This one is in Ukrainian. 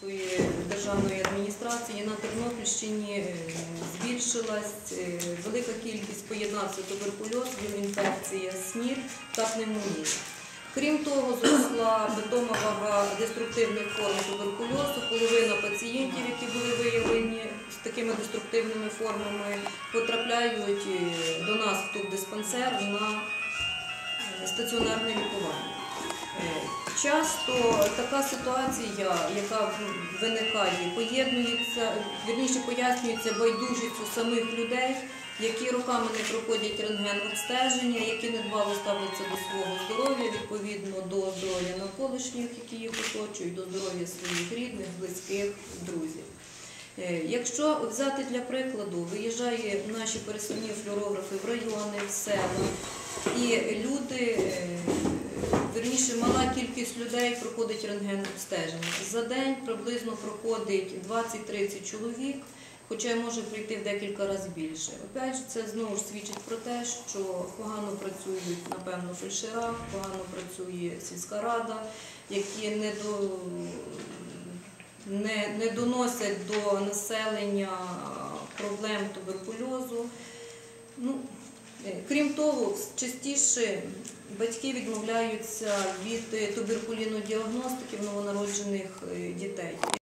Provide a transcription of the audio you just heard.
Тернопільської державної адміністрації на Тернопільщині е, збільшилась е, велика кількість поєднався туберкульоз, інфекція, СНІД та пневмонія. Крім того, зросла питома вага деструктивних форм туберкульозу. Половина пацієнтів, які були виявлені з такими деструктивними формами, потрапляють е, до нас в тубдиспансер на стаціонарне лікування. Е, Часто така ситуація, яка виникає, поєднується, вірніше пояснюється байдужістю самих людей, які роками не проходять рентген обстеження, які недбало ставляться до свого здоров'я, відповідно до здоров'я навколишніх, які їх оточують, до здоров'я своїх рідних, близьких, друзів. Е, Якщо взяти для прикладу, виїжджає наші пересувні флюорографи в райони, в села, і люди, е, верніше, мала кількість людей проходить рентген обстеження. За день приблизно проходить 20-30 чоловік, хоча може прийти в декілька разів більше. Опять же, це знову ж свідчить про те, що погано працюють, напевно, фельдшера, погано працює сільська рада, які не до не, не доносять до населення проблем туберкульозу. Е, крім того, частіше батьки відмовляються від туберкуліну діагностики в новонароджених е, дітей.